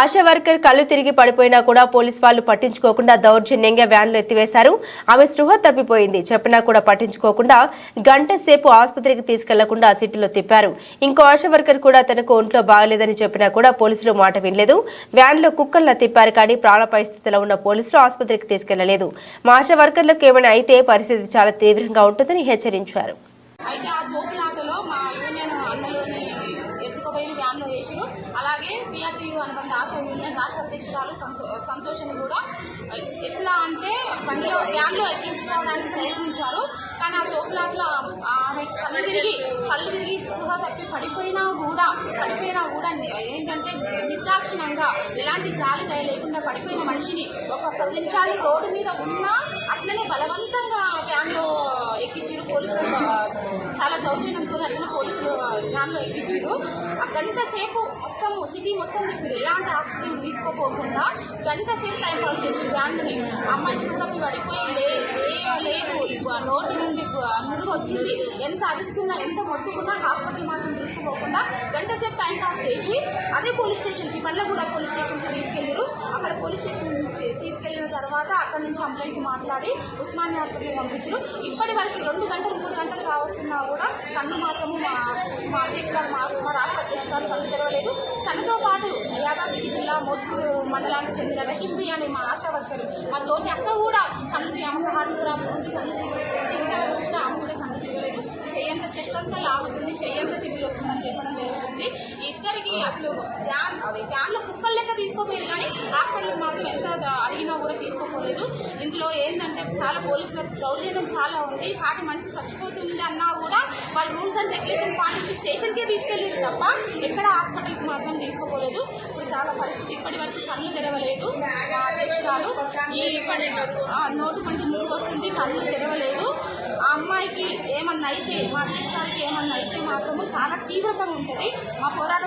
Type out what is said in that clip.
ASHA worker కళ్ళు తిరిగి పడిపోయినా కూడా పోలీస్ వాళ్ళు పట్టించుకోకుండా దౌర్జన్యంగా వ్యాన్లు ఎత్తివేశారు. ఆమె స్పృహ తప్పిపోయింది. చెప్పినా కూడా పట్టించుకోకుండా గంట సేపు ఆసుపత్రికి తీసుకెళ్ళకుండా సిటీలో తిప్పారు. ఇంకో ఆశా వర్కర్ కూడా తనకు ఒంట్లో బాగలేదని చెప్పినా కూడా పోలీసులు మాట వినలేదు. వ్యాన్లో కుక్కల్లా తిప్పారు కానీ ప్రాణ స్థితిలో ఉన్న పోలీసులు ఆసుపత్రికి తీసుకెళ్ళలేదు. మా ఆశా వర్కర్లకు ఏమైనా అయితే పరిస్థితి చాలా తీవ్రంగా ఉంటుందని హెచ్చరించారు. అలాగే పిఆర్టీయూ అనుబంధ ఆశా యూనియన్ రాష్ట్ర అధ్యక్షురాలు సంతో సంతోషని కూడా ఎట్లా అంటే బండిలో వ్యాన్లో ఎక్కించుకోవడానికి ప్రయత్నించారు. కానీ ఆ తోపులాట్లో కళ్ళు తిరిగి కళ్ళు తిరిగి స్పృహ తప్పి పడిపోయినా కూడా పడిపోయినా కూడా ఏంటంటే నిర్దాక్షిణంగా ఎలాంటి జాలి దయ లేకుండా పడిపోయిన మనిషిని ఒక పది నిమిషాలు రోడ్డు మీద ఉన్నా అట్లనే బలవంతంగా వ్యాన్లో ఎక్కించారు పోలీసులు ఆ, చాలా దౌర్జన్యంతో పోలీసులు వ్యాన్లో ఎక్కించారు. ఆ గంట సేపు మొత్తం సిటీ మొత్తం తిప్పారు. ఎలాంటి హాస్పిటల్ తీసుకోపోకుండా గంట సేపు టైం పాస్ చేసి వ్యాన్ని అమ్మాయి చుట్టూ పడిపోయి లేదు నోటి నుండి నురుగు వచ్చింది. ఎంత అరుస్తున్నా ఎంత మొత్తుకున్నా హాస్పిటల్ మాత్రం తీసుకుపోకుండా గంట సేపు టైం పాస్ చేసి అదే పోలీస్ స్టేషన్కి పల్లెగూడ పోలీస్ స్టేషన్కి తీసుకెళ్ళారు అక్కడ పోలీస్ స్టేషన్ తీసుకెళ్ళిన తర్వాత అక్కడ నుంచి అంబులెన్స్ మాట్లాడి ఉస్మానియా హాస్పిటల్కి పంపించారు. ఇప్పటి వరకు రెండు గంటలు మూడు కూడా తను మాత్రము మా మా అధ్యక్షురాలు మా మా రాష్ట్ర అధ్యక్షురాలు తను తెరవలేదు తనతో పాటు యాదాద్రి జిల్లా మోత్కూరు మండలానికి చెందిన రహింబి అనే మా ఆశా వర్కర్. మా తోటి అక్క కూడా కన్ను ఆమె హార్ట్ ప్రాబ్లం ఉంది కూడా ఆమె కూడా కన్ను తిరగలేదు చేయంత చెస్ట్ లాగుతుంది. చేయంత తిరిగి వస్తుందని చెప్పడం జరుగుతుంది. ఇద్దరికి అసలు ఫ్యాన్ అది ఫ్యాన్లో కుక్కలు లెక్క తీసుకోపోయారు కానీ మాత్రం ఎంత అడిగినా కూడా తీసుకోపోలేదు ఇందులో ఏంటంటే చాలా పోలీసులకు దౌర్జన్యం చాలా ఉంది. సాటి మనిషి చచ్చిపోతుంది అన్నా కూడా వాళ్ళు రూల్స్ అండ్ రెగ్యులేషన్ పాటించి స్టేషన్కే తీసుకెళ్ళారు తప్ప ఎక్కడ హాస్పిటల్కి మాత్రం తీసుకోపోలేదు ఇప్పుడు చాలా పరిస్థితి ఇప్పటి వరకు కళ్ళు తెరవలేదు. మా అధ్యక్షురాలు ఇప్పటి ఆ, నోటు కొంచెం ముందుకు వస్తుంది కళ్ళు తెరవలేదు. ఆ అమ్మాయికి ఏమన్నా అయితే మా అధ్యక్షురాలకి ఏమన్నా అయితే మాత్రము చాలా తీవ్రంగా ఉంటుంది. మా పోరాటం